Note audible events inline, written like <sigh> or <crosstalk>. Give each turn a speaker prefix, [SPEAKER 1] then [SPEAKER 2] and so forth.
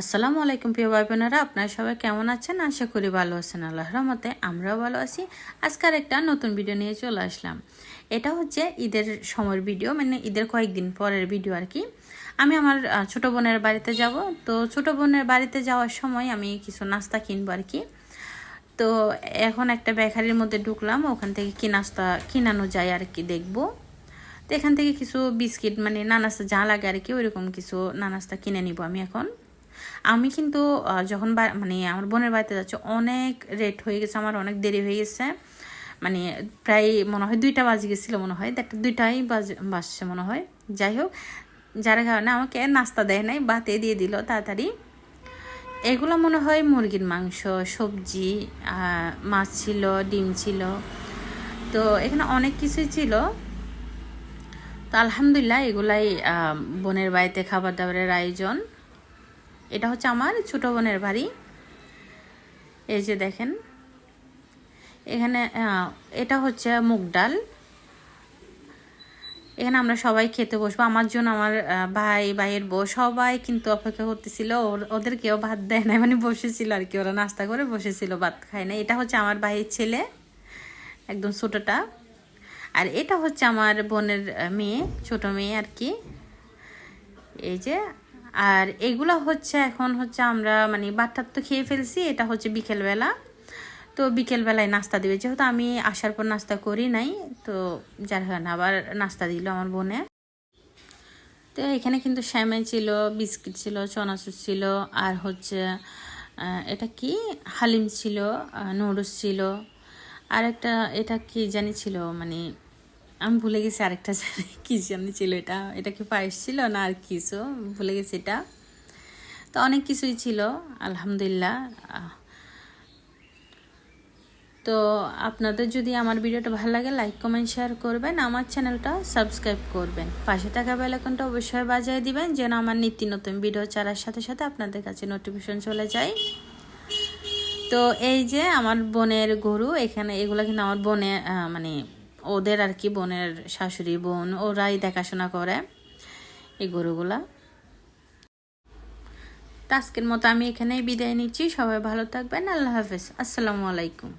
[SPEAKER 1] আসসালামু আলাইকুম প্রিয় ভাই বোনেরা আপনারা সবাই কেমন আছেন? আশা করি ভালো আছেন, আল্লাহর রহমতে আমরাও ভালো আছি। আজকের একটা নতুন ভিডিও নিয়ে চলে আসলাম। এটা হচ্ছে ঈদের সময়ের ভিডিও মানে ঈদের কয়েকদিন পরের ভিডিও আর কি। আমি আমার ছোট বোনের বাড়িতে যাব। তো ছোট বোনের বাড়িতে যাওয়ার সময় আমি কিছু নাস্তা কিনবো আর কি। তো এখন একটা বেকারির মধ্যে ঢুকলাম, ওখান থেকে কি নাস্তা কিনানো যায় আর কি দেখব। তো এখান থেকে কিছু বিস্কিট মানে নানাস্তা যা লাগে আর কি, ওইরকম কিছু নানাস্তা কিনে নিব আমি এখন। আমি কিন্তু যখন মানে আমার বোনের বাড়িতে যাচ্ছে, অনেক রেট হয়ে গেছে, আমার অনেক দেরি হয়ে গেছে। মানে প্রায় মনে হয় দুইটা বাজে গেছিল মনে হয় একটা দুইটাই বাজে, বাজছে মনে হয়। যাই হোক, যার কারণে আমাকে নাস্তা দেয় নাই, বাতে দিয়ে দিল তাড়াতাড়ি। এগুলো মনে হয় মুরগির মাংস, সবজি মাছ ছিল, ডিম ছিল। তো এখানে অনেক কিছুই ছিল। তো আলহামদুলিল্লাহ, এগুলাই বোনের বাড়িতে খাবার দাবারের আয়োজন। এটা হচ্ছে আমার ছোট বোনের বাড়ি। এই যে দেখেন। এখানে এটা হচ্ছে মুগ ডাল। এখানে আমরা সবাই খেতে বসবো। আমার জন্য আমার ভাই, ভাইয়ের বউ সবাই কিন্তু অপেক্ষা করতেছিল। ওর- ওদেরকেও ভাত দেয় না মানে বসেছিল আর কি। ওরা নাস্তা করে বসেছিল, ভাত খায় না এটা হচ্ছে আমার ভাইয়ের ছেলে, একদম ছোটোটা। আর এটা হচ্ছে আমার বোনের মেয়ে, ছোট মেয়ে আর কি। এই যে আর এগুলো হচ্ছে এখন হচ্ছে আমরা মানে বাটার তো খেয়ে ফেলছি, এটা হচ্ছে বিকেলবেলা। তো বিকেলবেলায় নাস্তা দিবে। যেহেতু আমি আসার পর নাস্তা করি নাই, তো যার কারণে আবার নাস্তা দিল আমার বোনে। তো এখানে কিন্তু শ্যামে ছিল, বিস্কিট ছিল, চনাচুর ছিল, আর হচ্ছে এটা কি? হালিম ছিল নুডলস ছিল, আর একটা, এটা কি জানি ছিল মানে আমি ভুলে গেছি আরেকটা <laughs> কি জানি ছিল এটা। এটা কি পায়েস ছিল? না, আর কিছু। ভুলে গেছি এটা। তো অনেক কিছুই ছিল, আলহামদুলিল্লাহ। তো আপনাদের যদি আমার ভিডিওটা ভালো লাগে লাইক কমেন্ট শেয়ার করবেন। আমার চ্যানেলটা সাবস্ক্রাইব করবেন। পাশে থাকা বেল আইকনটা অবশ্যই বাজায় দিবেন, যেন আমার নিত্য নতুন ভিডিও ছাড়ার সাথে সাথে আপনাদের কাছে নোটিফিকেশন চলে যায়। তো এই যে আমার বোনের গরু, এখানে এগুলো কিন্তু আমার বোনে মানে ওদের আর কি বোনের শাশুড়ি, বোন, ওরাই দেখাশোনা করে এই গরুগুলা। তো আজকের মতো আমি এখানেই বিদায় নিচ্ছি। সবাই ভালো থাকবেন। আল্লাহ হাফেজ। আসসালামু আলাইকুম।